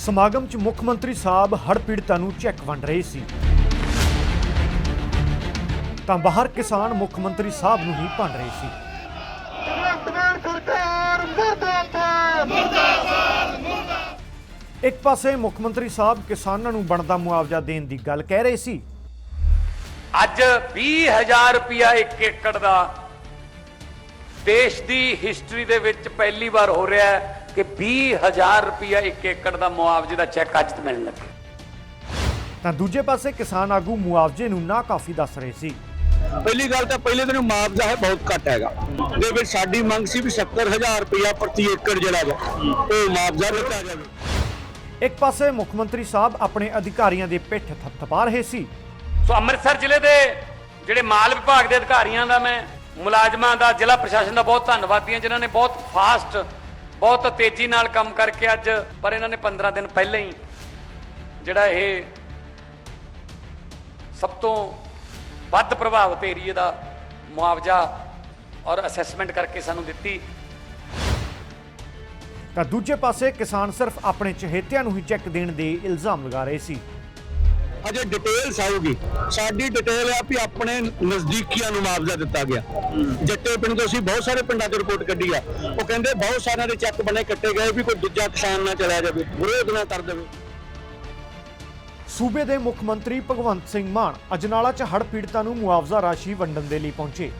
ਸਮਾਗਮ 'ਚ ਮੁੱਖ ਮੰਤਰੀ ਸਾਹਿਬ ਹੜ ਪੀੜਤਾਂ ਨੂੰ ਚੈੱਕ ਵੰਡ ਰਹੇ ਸੀ। ਤਾਂ ਬਾਹਰ ਕਿਸਾਨ ਮੁੱਖ ਮੰਤਰੀ ਸਾਹਿਬ ਨੂੰ ਹੀ ਭੰਡ ਰਹੇ ਸੀ। ਇੱਕ ਪਾਸੇ ਮੁੱਖ ਮੰਤਰੀ ਸਾਹਿਬ ਕਿਸਾਨਾਂ ਨੂੰ ਬਣਦਾ ਮੁਆਵਜ਼ਾ ਦੇਣ ਦੀ ਗੱਲ ਕਹਿ ਰਹੇ ਸੀ। ਅੱਜ 20000 ਰੁਪਇਆ ਇੱਕ ਏਕੜ ਦਾ ਦੇਸ਼ ਦੀ ਹਿਸਟਰੀ ਦੇ ਵਿੱਚ ਪਹਿਲੀ ਵਾਰ ਹੋ ਰਿਹਾ ਹੈ ਕਿ 20000 ਰੁਪਿਆ ਇੱਕ ਏਕੜ ਦਾ ਮੁਆਵਜ਼ੇ ਦਾ ਚੈੱਕ ਅੱਜ ਮਿਲਣ ਲੱਗਾ। ਤਾਂ ਦੂਜੇ ਪਾਸੇ ਕਿਸਾਨ ਆਗੂ ਮੁਆਵਜ਼ੇ ਨੂੰ ਨਾ ਕਾਫੀ ਦੱਸ ਰਹੇ ਸੀ। ਪਹਿਲੀ ਗੱਲ ਤਾਂ ਪਹਿਲੇ ਦਿਨ ਮੁਆਵਜ਼ਾ ਹੈ ਬਹੁਤ ਘੱਟ ਹੈਗਾ। ਦੇ ਵਿੱਚ ਸਾਡੀ ਮੰਗ ਸੀ ਵੀ 70000 ਰੁਪਇਆ ਪ੍ਰਤੀ ਏਕੜ ਜਿਹੜਾ ਵਾ ਉਹ ਮੁਆਵਜ਼ਾ ਦਿੱਤਾ ਜਾਵੇ। ਇੱਕ ਪਾਸੇ ਮੁੱਖ ਮੰਤਰੀ ਸਾਹਿਬ ਆਪਣੇ ਅਧਿਕਾਰੀਆਂ ਦੇ ਪਿੱਠ ਥਪਥਪਾ ਰਹੇ ਸੀ। ਸੋ ਅੰਮ੍ਰਿਤਸਰ ਜ਼ਿਲ੍ਹੇ ਦੇ ਜਿਹੜੇ ਮਾਲ ਵਿਭਾਗ ਦੇ ਅਧਿਕਾਰੀਆਂ ਦਾ ਮੈਂ ਮੁਲਾਜ਼ਮਾਂ ਦਾ ਜ਼ਿਲ੍ਹਾ ਪ੍ਰਸ਼ਾਸਨ ਦਾ ਬਹੁਤ ਧੰਨਵਾਦੀ ਹਾਂ, ਜਿਨ੍ਹਾਂ ਨੇ ਬਹੁਤ ਫਾਸਟ ਬਹੁਤ ਤੇਜ਼ੀ ਨਾਲ ਕੰਮ ਕਰਕੇ ਅੱਜ, ਪਰ ਇਹਨਾਂ ਨੇ 15 ਦਿਨ ਪਹਿਲਾਂ ਹੀ ਜਿਹੜਾ ਇਹ ਸਭ ਤੋਂ ਵੱਧ ਪ੍ਰਭਾਵਿਤ ਏਰੀਏ ਦਾ ਮੁਆਵਜ਼ਾ ਔਰ ਅਸੈਸਮੈਂਟ ਕਰਕੇ ਸਾਨੂੰ ਦਿੱਤੀ। ਤਾਂ ਦੂਜੇ ਪਾਸੇ ਕਿਸਾਨ ਸਿਰਫ ਆਪਣੇ ਚਹੇਤਿਆਂ ਨੂੰ ਹੀ ਚੈੱਕ ਦੇਣ ਦੇ ਇਲਜ਼ਾਮ ਲਗਾ ਰਹੇ ਸੀ। ਅਜੇ ਡਿਟੇਲਸ ਆਊਗੀ। ਸਾਡੀ ਡਿਟੇਲ ਆ ਵੀ ਆਪਣੇ ਨਜ਼ਦੀਕੀਆਂ ਨੂੰ ਮੁਆਵਜ਼ਾ ਦਿੱਤਾ ਗਿਆ। ਜੱਟੇ ਪਿੰਡ ਤੋਂ ਅਸੀਂ ਬਹੁਤ ਸਾਰੇ ਪਿੰਡਾਂ 'ਚ ਰਿਪੋਰਟ ਕੱਢੀ ਆ। ਉਹ ਕਹਿੰਦੇ ਬਹੁਤ ਸਾਰਿਆਂ ਦੇ ਚੈੱਕ ਬਣੇ ਕੱਟੇ ਗਏ ਵੀ ਕੋਈ ਦੂਜਾ ਕਿਸਾਨ ਨਾ ਚਲਾ ਜਾਵੇ ਵਿਰੋਧ ਨਾ ਕਰ ਦੇਵੇ। ਸੂਬੇ ਦੇ ਮੁੱਖ ਮੰਤਰੀ ਭਗਵੰਤ ਸਿੰਘ ਮਾਨ ਅਜਨਾਲਾ 'ਚ ਹੜ੍ਹ ਪੀੜਤਾਂ ਨੂੰ ਮੁਆਵਜ਼ਾ ਰਾਸ਼ੀ ਵੰਡਣ ਦੇ ਲਈ ਪਹੁੰਚੇ।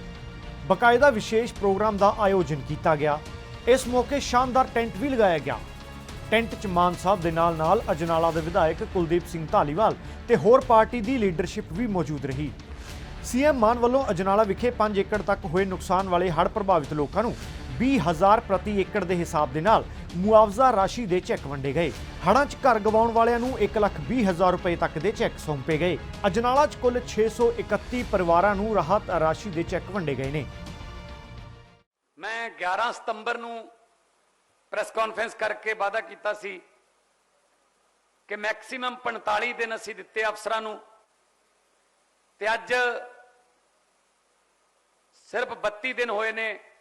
ਬਕਾਇਦਾ ਵਿਸ਼ੇਸ਼ ਪ੍ਰੋਗਰਾਮ ਦਾ ਆਯੋਜਨ ਕੀਤਾ ਗਿਆ। ਇਸ ਮੌਕੇ ਸ਼ਾਨਦਾਰ ਟੈਂਟ ਵੀ ਲਗਾਇਆ ਗਿਆ। ਟੈਂਟ 'ਚ ਮਾਨ ਸਾਹਿਬ ਦੇ ਨਾਲ ਨਾਲ ਅਜਨਾਲਾ ਦੇ ਵਿਧਾਇਕ ਕੁਲਦੀਪ ਸਿੰਘ ਧਾਲੀਵਾਲ ਤੇ ਹੋਰ ਪਾਰਟੀ ਦੀ ਲੀਡਰਸ਼ਿਪ ਵੀ ਮੌਜੂਦ ਰਹੀ। ਸੀਐਮ ਮਾਨ ਵੱਲੋਂ ਅਜਨਾਲਾ ਵਿਖੇ 5 ਏਕੜ ਤੱਕ ਹੋਏ ਨੁਕਸਾਨ ਵਾਲੇ ਹੜ੍ਹ ਪ੍ਰਭਾਵਿਤ ਲੋਕਾਂ ਨੂੰ 20000 ਪ੍ਰਤੀ ਏਕੜ ਦੇ ਹਿਸਾਬ ਦੇ ਨਾਲ ਮੁਆਵਜ਼ਾ ਰਾਸ਼ੀ ਦੇ ਚੈੱਕ ਵੰਡੇ ਗਏ। ਹੜ੍ਹਾਂ 'ਚ ਘਰ ਗਵਾਉਣ ਵਾਲਿਆਂ ਨੂੰ 120000 ਰੁਪਏ ਤੱਕ ਦੇ ਚੈੱਕ ਸੌਂਪੇ ਗਏ। ਅਜਨਾਲਾ 'ਚ ਕੁੱਲ 631 ਪਰਿਵਾਰਾਂ ਨੂੰ ਰਾਹਤ ਰਾਸ਼ੀ ਦੇ ਚੈੱਕ ਵੰਡੇ ਗਏ ਨੇ। ਮੈਂ 11 ਸਤੰਬਰ ਨੂੰ ਪ੍ਰੈਸ ਕਾਨਫਰੰਸ ਕਰਕੇ ਵਾਅਦਾ ਕੀਤਾ ਸੀ ਕਿ ਮੈਕਸਿਮਮ 45 ਦਿਨ ਅਸੀਂ ਦਿੱਤੇ ਅਫਸਰਾਂ ਨੂੰ। ਤੇ ਅੱਜ ਸਿਰਫ 32 ਦਿਨ ਹੋਏ ਨੇ।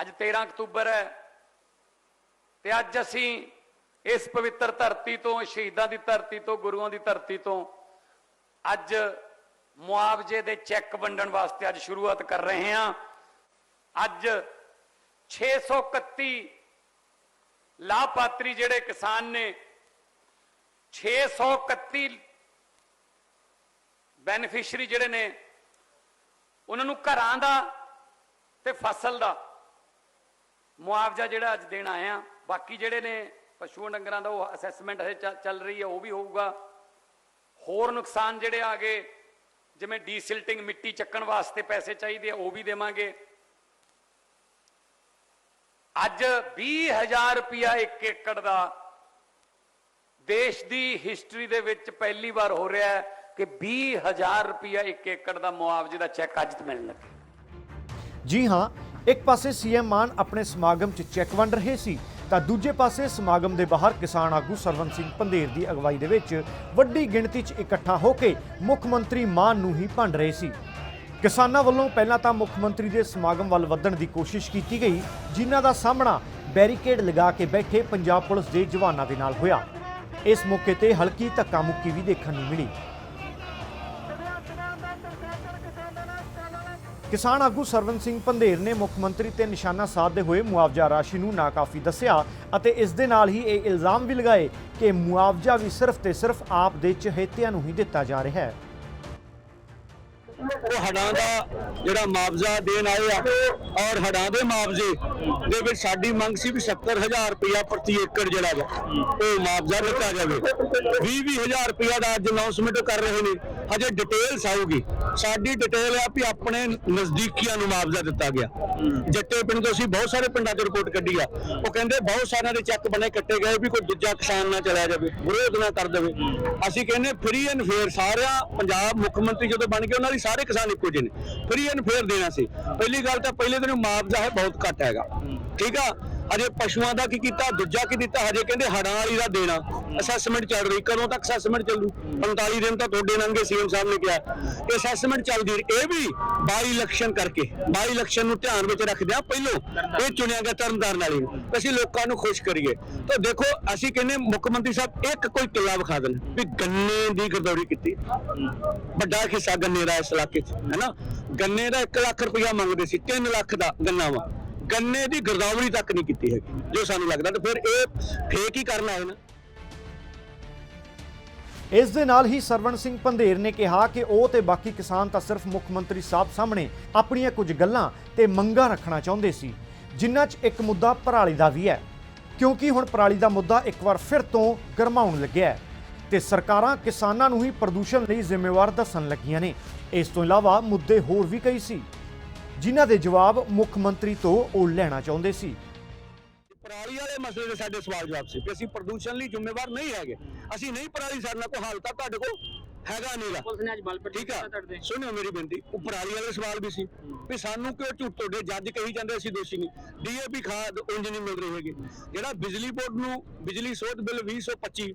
ਅੱਜ 13 ਅਕਤੂਬਰ ਹੈ। ਤੇ ਅੱਜ ਅਸੀਂ ਇਸ ਪਵਿੱਤਰ ਧਰਤੀ ਤੋਂ, ਸ਼ਹੀਦਾਂ ਦੀ ਧਰਤੀ ਤੋਂ, ਗੁਰੂਆਂ ਦੀ ਧਰਤੀ ਤੋਂ ਅੱਜ ਮੁਆਵਜ਼ੇ ਦੇ ਚੈੱਕ ਵੰਡਣ ਵਾਸਤੇ ਅੱਜ ਸ਼ੁਰੂਆਤ ਕਰ ਰਹੇ ਹਾਂ। ਅੱਜ 631 ਲਾਭਪਾਤਰੀ ਜਿਹੜੇ ਕਿਸਾਨ ਨੇ 631 ਬੈਨੀਫੀਸ਼ੀਅਰੀ ਜਿਹੜੇ ਨੇ, ਉਹਨਾਂ ਨੂੰ ਘਰਾਂ ਦਾ ਤੇ ਫਸਲ ਦਾ ਮੁਆਵਜ਼ਾ ਜਿਹੜਾ ਅੱਜ ਦੇਣ ਆਏ ਆ ਬਾਕੀ ਜਿਹੜੇ ਨੇ ਪਸ਼ੂਆਂ ਡੰਗਰਾਂ ਦਾ ਉਹ ਅਸੈਸਮੈਂਟ ਹਜੇ ਚੱਲ ਰਹੀ ਹੈ, ਉਹ ਵੀ ਹੋਊਗਾ। ਹੋਰ ਨੁਕਸਾਨ ਜਿਹੜੇ ਆ ਗਏ, ਜਿਵੇਂ ਡੀਸਿਲਟਿੰਗ ਮਿੱਟੀ ਚੱਕਣ ਵਾਸਤੇ ਪੈਸੇ ਚਾਹੀਦੇ ਆ, ਉਹ ਵੀ ਦੇਵਾਂਗੇ। ਅੱਜ 20000 ਰੁਪਿਆ ਇੱਕ ਏਕੜ ਦਾ ਦੇਸ਼ ਦੀ ਹਿਸਟਰੀ ਦੇ ਵਿੱਚ ਪਹਿਲੀ ਵਾਰ ਹੋ ਰਿਹਾ ਹੈ ਕਿ 20000 ਰੁਪਿਆ ਇੱਕ ਏਕੜ ਦਾ ਮੁਆਵਜ਼ੇ ਦਾ ਚੈੱਕ ਅੱਜ ਮਿਲਣ ਲੱਗਾ। ਜੀ ਹਾਂ, ਇੱਕ ਪਾਸੇ ਸੀਐਮ ਮਾਨ ਆਪਣੇ ਸਮਾਗਮ 'ਚ ਚੈੱਕ ਵੰਡ ਰਹੇ ਸੀ, ਤਾਂ ਦੂਜੇ ਪਾਸੇ ਸਮਾਗਮ ਦੇ ਬਾਹਰ ਕਿਸਾਨ ਆਗੂ ਸਰਵਨ ਸਿੰਘ ਪੰਧੇਰ ਦੀ ਅਗਵਾਈ ਦੇ ਵਿੱਚ ਵੱਡੀ ਗਿਣਤੀ 'ਚ ਇਕੱਠਾ ਹੋ ਕੇ ਮੁੱਖ ਮੰਤਰੀ ਮਾਨ ਨੂੰ ਹੀ ਭੰਡ ਰਹੇ ਸੀ। ਕਿਸਾਨਾਂ ਵੱਲੋਂ ਪਹਿਲਾਂ ਤਾਂ ਮੁੱਖ ਮੰਤਰੀ ਦੇ ਸਮਾਗਮ ਵੱਲ ਵਧਣ ਦੀ ਕੋਸ਼ਿਸ਼ ਕੀਤੀ ਗਈ, ਜਿਨ੍ਹਾਂ ਦਾ ਸਾਹਮਣਾ ਬੈਰੀਕੇਡ ਲਗਾ ਕੇ ਬੈਠੇ ਪੰਜਾਬ ਪੁਲਿਸ ਦੇ ਜਵਾਨਾਂ ਦੇ ਨਾਲ ਹੋਇਆ। ਇਸ ਮੌਕੇ ਤੇ ਹਲਕੀ ਧੱਕਾ ਮੁੱਕੀ ਵੀ ਦੇਖਣ ਨੂੰ ਮਿਲੀ। ਕਿਸਾਨ ਆਗੂ ਸਰਵਨ ਸਿੰਘ ਪੰਧੇਰ ਨੇ ਮੁੱਖ ਮੰਤਰੀ ਤੇ ਨਿਸ਼ਾਨਾ ਸਾਧਦੇ ਹੋਏ ਮੁਆਵਜ਼ਾ ਰਾਸ਼ੀ ਨੂੰ ਨਾਕਾਫੀ ਦੱਸਿਆ ਅਤੇ ਇਸ ਦੇ ਨਾਲ ਹੀ ਇਹ ਇਲਜ਼ਾਮ ਵੀ ਲਗਾਏ ਕਿ ਮੁਆਵਜ਼ਾ ਵੀ ਸਿਰਫ ਤੇ ਸਿਰਫ ਆਪ ਦੇ ਚਹੇਤਿਆਂ ਨੂੰ ਹੀ ਦਿੱਤਾ ਜਾ ਰਿਹਾ ਹੈ। ਉਹ ਹੜਾਂ ਦਾ ਜਿਹੜਾ ਮੁਆਵਜ਼ਾ ਦੇਣ ਆਏ ਆ, ਔਰ ਹੜਾਂ ਦੇ ਮੁਆਵਜ਼ੇ ਦੇ ਵਿੱਚ ਸਾਡੀ ਮੰਗ ਸੀ ਵੀ 70000 ਰੁਪਇਆ ਪ੍ਰਤੀ ਏਕੜ ਜਿਹੜਾ ਵਾ, ਉਹ ਮੁਆਵਜ਼ਾ ਦਿੱਤਾ ਜਾਵੇ। 20-20000 ਰੁਪਇਆ ਦਾ ਅੱਜ ਅਨਾਉਂਸਮੈਂਟ ਕਰ ਰਹੇ ਨੇ। ਹਜੇ ਡਿਟੇਲਸ ਆਊਗੀ। ਸਾਡੀ ਡਿਟੇਲ ਆ ਵੀ ਆਪਣੇ ਨਜ਼ਦੀਕੀਆਂ ਨੂੰ ਮੁਆਵਜ਼ਾ ਦਿੱਤਾ ਗਿਆ। ਜੱਟੇ ਪਿੰਡ ਤੋਂ ਅਸੀਂ ਬਹੁਤ ਸਾਰੇ ਪਿੰਡਾਂ 'ਚ ਰਿਪੋਰਟ ਕੱਢੀ ਆ। ਉਹ ਕਹਿੰਦੇ ਬਹੁਤ ਸਾਰਿਆਂ ਦੇ ਚੈੱਕ ਬਣੇ ਕੱਟੇ ਗਏ ਵੀ ਕੋਈ ਦੂਜਾ ਕਿਸਾਨ ਨਾ ਚਲਾ ਜਾਵੇ ਵਿਰੋਧ ਨਾ ਕਰ ਦੇਵੇ। ਅਸੀਂ ਕਹਿੰਦੇ ਫ੍ਰੀ ਐਂਡ ਫੇਅਰ ਸਾਰਿਆਂ ਪੰਜਾਬ ਮੁੱਖ ਮੰਤਰੀ ਜਦੋਂ ਬਣ ਗਏ ਉਹਨਾਂ ਲਈ ਸਾਰੇ ਕਿਸਾਨ ਇੱਕੋ ਜਿਹੇ ਨੇ। ਫ੍ਰੀ ਐਂਡ ਫੇਅਰ ਦੇਣਾ ਸੀ। ਪਹਿਲੀ ਗੱਲ ਤਾਂ ਪਹਿਲੇ ਦਿਨ ਮੁਆਵਜ਼ਾ ਹੈ ਬਹੁਤ ਘੱਟ ਹੈਗਾ। ਠੀਕ ਆ? ਅਜੇ ਪਸ਼ੂਆਂ ਦਾ ਕੀ ਕੀਤਾ, ਦੂਜਾ ਕੀ ਦਿੱਤਾ, ਹਜੇ ਕਹਿੰਦੇ ਹੜਾਂ ਵਾਲੀ ਦਾ ਦੇਣਾ। ਅਸੈਸਮੈਂਟ ਚੱਲ ਰਹੀ, ਕਦੋਂ ਤੱਕ ਅਸੈਸਮੈਂਟ ਚੱਲੂ? 45 ਦਿਨ ਤਾਂ ਤੁਹਾਡੇ ਲੰਘੇ ਸੀਐਮ ਸਾਹਿਬ ਨੇ ਕਿਹਾ। ਇਹ ਅਸੈਸਮੈਂਟ ਚੱਲਦੀ ਇਹ ਵੀ ਬਾਈ ਇਲੈਕਸ਼ਨ ਕਰਕੇ, ਬਾਈ ਇਲੈਕਸ਼ਨ ਨੂੰ ਧਿਆਨ ਵਿੱਚ ਰੱਖਦੇ ਆ ਪਹਿਲੋਂ ਇਹ ਚੁਣਿਆ ਗਿਆ ਤਰਨਤਾਰਨ ਵਾਲੀ ਅਸੀਂ ਲੋਕਾਂ ਨੂੰ ਖੁਸ਼ ਕਰੀਏ। ਤਾਂ ਦੇਖੋ, ਅਸੀਂ ਕਹਿੰਦੇ ਮੁੱਖ ਮੰਤਰੀ ਸਾਹਿਬ, ਇੱਕ ਕੋਈ ਕਿੱਲਾ ਵਿਖਾ ਦੇਣ। ਵੀ ਗੰਨੇ ਦੀ ਗਰਦੌਰੀ ਕੀਤੀ। ਵੱਡਾ ਹਿੱਸਾ ਗੰਨੇ ਦਾ ਇਸ ਇਲਾਕੇ 'ਚ, ਹੈ ਗੰਨੇ ਦਾ 1 ਲੱਖ ਰੁਪਇਆ ਮੰਗਦੇ ਸੀ 3 ਲੱਖ ਦਾ ਗੰਨਾ ਵਾ। ਗੰਨੇ ਦੀ ਗਰਦਾਵਰੀ ਤੱਕ ਨਹੀਂ ਕੀਤੀ ਹੈਗੀ, ਜੋ ਸਾਨੂੰ ਲੱਗਦਾ ਤੇ ਫਿਰ ਇਹ ਫੇਕ ਹੀ ਕਰਨ ਆਏ ਨਾ। ਇਸ ਦੇ ਨਾਲ ਹੀ ਸਰਵਣ ਸਿੰਘ ਪੰਧੇਰ ਨੇ ਕਿਹਾ ਕਿ ਉਹ ਤੇ ਬਾਕੀ ਕਿਸਾਨ ਤਾਂ ਸਿਰਫ ਮੁੱਖ ਮੰਤਰੀ ਸਾਹਿਬ ਸਾਹਮਣੇ ਆਪਣੀਆਂ ਕੁਝ ਗੱਲਾਂ ਤੇ ਮੰਗਾਂ ਰੱਖਣਾ ਚਾਹੁੰਦੇ ਸੀ, ਜਿਨ੍ਹਾਂ 'ਚ ਇੱਕ ਮੁੱਦਾ ਪਰਾਲੀ ਦਾ ਵੀ ਹੈ। ਕਿਉਂਕਿ ਹੁਣ ਪਰਾਲੀ ਦਾ ਮੁੱਦਾ ਇੱਕ ਵਾਰ ਫਿਰ ਤੋਂ ਗਰਮਾਉਣ ਲੱਗਿਆ ਹੈ ਤੇ ਸਰਕਾਰਾਂ ਕਿਸਾਨਾਂ ਨੂੰ ਹੀ ਪ੍ਰਦੂਸ਼ਣ ਲਈ ਜ਼ਿੰਮੇਵਾਰ ਦੱਸਣ ਲੱਗੀਆਂ ਨੇ। ਇਸ ਤੋਂ ਇਲਾਵਾ ਮੁੱਦੇ ਹੋਰ ਵੀ ਕਈ ਸੀ। ਜਿਨ੍ਹਾਂ ਦੇ ਜਵਾਬ ਮੁੱਖ ਮੰਤਰੀ ਤੋਂ ਉਹ ਲੈਣਾ ਚਾਹੁੰਦੇ ਸੀ। ਪਰਾਲੀ ਵਾਲੇ ਮਸਲੇ ਦੇ ਸਾਡੇ ਸਵਾਲ ਜਵਾਬ ਸੀ ਕਿ ਅਸੀਂ ਪ੍ਰਦੂਸ਼ਣ ਲਈ ਜ਼ਿੰਮੇਵਾਰ ਨਹੀਂ ਹੈਗੇ। ਅਸੀਂ ਨਹੀਂ ਪਰਾਲੀ ਸਾਡੇ ਨਾਲ ਕੋਈ ਹਾਲ ਤੱਕ ਤੁਹਾਡੇ ਕੋਲ ਹੈਗਾ ਨਹੀਂਗਾ ਪੁਲਿਸ ਨੇ ਅੱਜ ਬਲ ਪੱਟੀ ਠੀਕ ਆ। ਸੁਣਿਓ ਮੇਰੀ ਬੇਨਤੀ ਉਹ ਪਰਾਲੀ ਵਾਲੇ ਸਵਾਲ ਵੀ ਸੀ ਵੀ ਸਾਨੂੰ ਕਿਉਂ ਝੂਠ ਤੁਹਾਡੇ ਜੱਜ ਕਹੀ ਜਾਂਦੇ ਅਸੀਂ ਦੋਸ਼ੀ ਨਹੀਂ। ਡੀਏਪੀ ਖਾਦ ਉਂਝ ਨਹੀਂ ਮਿਲ ਰਹੀ ਹੈਗੀ। ਜਿਹੜਾ ਬਿਜਲੀ ਬੋਰਡ ਨੂੰ ਬਿਜਲੀ ਸੋਧ ਬਿੱਲ 2025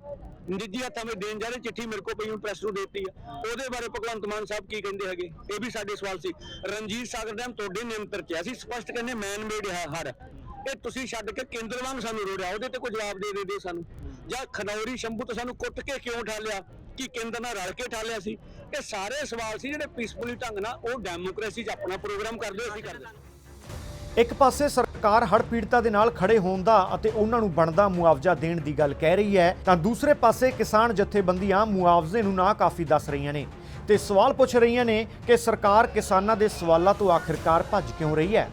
ਨਿੱਜੀ ਹੱਥਾਂ ਵਿੱਚ ਦੇਣ ਜਾ ਰਹੇ ਚਿੱਠੀ ਮੇਰੇ ਕੋਲ ਪਈ ਹੁਣ ਪ੍ਰੈਸ ਨੂੰ ਦੇਤੀ ਆ। ਉਹਦੇ ਬਾਰੇ ਭਗਵੰਤ ਮਾਨ ਸਾਹਿਬ ਕੀ ਕਹਿੰਦੇ ਹੈਗੇ? ਇਹ ਵੀ ਸਾਡੇ ਸਵਾਲ ਸੀ। ਰਣਜੀਤ ਸਾਗਰ ਡੈਮ ਤੁਹਾਡੇ ਨਿਯੰਤਰ ਚ। ਅਸੀਂ ਸਪਸ਼ਟ ਕਹਿੰਦੇ ਮੈਨ ਮੇਡ ਹੈ ਹੜ ਇਹ ਤੁਸੀਂ ਛੱਡ ਕੇ ਕੇਂਦਰ ਵਾਂਗ ਸਾਨੂੰ ਰੋੜਿਆ। ਉਹਦੇ ਤੇ ਕੋਈ ਜਵਾਬ ਦੇ ਦੇ ਸਾਨੂੰ। ਜਾਂ ਖਨੌਰੀ ਸ਼ੰਭੂ ਤੋਂ ਸਾਨੂੰ ਕੁੱਟ ਕੇ ਕਿਉਂ ਠਾਲਿਆ ਕੀ ਕੇਂਦਰ ਨਾਲ ਰਲ ਕੇ ਠਾਲਿਆ ਸੀ ਇਹ ਸਾਰੇ ਸਵਾਲ ਸੀ ਜਿਹੜੇ ਪੀਸਫੁਲੀ ਢੰਗ ਨਾਲ ਉਹ ਡੈਮੋਕ੍ਰੇਸੀ 'ਚ ਆਪਣਾ ਪ੍ਰੋਗਰਾਮ ਕਰਦੇ ਅਸੀਂ ਕਰਦੇ ਇੱਕ ਪਾਸੇ ਸਰਕਾਰ ਹੜ ਪੀੜਤਾਂ ਦੇ ਨਾਲ ਖੜੇ ਹੋਣ ਦਾ ਅਤੇ ਉਹਨਾਂ ਨੂੰ ਬਣਦਾ ਮੁਆਵਜ਼ਾ ਦੇਣ ਦੀ ਗੱਲ ਕਹਿ ਰਹੀ ਹੈ, ਤਾਂ ਦੂਸਰੇ ਪਾਸੇ ਕਿਸਾਨ ਜਥੇਬੰਦੀਆਂ ਮੁਆਵਜ਼ੇ ਨੂੰ ਨਾ ਕਾਫੀ ਦੱਸ ਰਹੀਆਂ ਨੇ ਤੇ ਸਵਾਲ ਪੁੱਛ ਰਹੀਆਂ ਨੇ ਕਿ ਸਰਕਾਰ ਕਿਸਾਨਾਂ ਦੇ ਸਵਾਲਾਂ ਤੋਂ ਆਖਿਰਕਾਰ ਭੱਜ ਕਿਉਂ ਰਹੀ ਹੈ?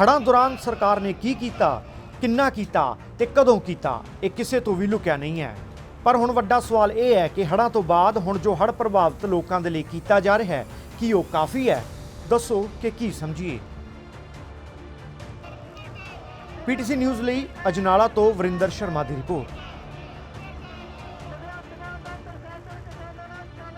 ਹੜ੍ਹਾਂ ਦੌਰਾਨ ਸਰਕਾਰ ਨੇ ਕੀ ਕੀਤਾ, ਕਿੰਨਾ ਕੀਤਾ ਤੇ ਕਦੋਂ ਕੀਤਾ, ਇਹ ਕਿਸੇ ਤੋਂ ਵੀ ਲੁਕਿਆ ਨਹੀਂ ਹੈ। ਪਰ ਹੁਣ ਵੱਡਾ ਸਵਾਲ ਇਹ ਹੈ ਕਿ ਹੜ੍ਹਾਂ ਤੋਂ ਬਾਅਦ ਹੁਣ ਜੋ ਹੜ੍ਹ ਪ੍ਰਭਾਵਿਤ ਲੋਕਾਂ ਦੇ ਲਈ ਕੀਤਾ ਜਾ ਰਿਹਾ ਹੈ, ਕੀ ਉਹ ਕਾਫੀ ਹੈ? ਦੱਸੋ ਕਿ ਕੀ ਸਮਝੀਏ। ਪੀਟੀਸੀ ਨਿਊਜ਼ ਲਈ ਅਜਨਾਲਾ ਤੋਂ ਵਰਿੰਦਰ ਸ਼ਰਮਾ ਦੀ ਰਿਪੋਰਟ।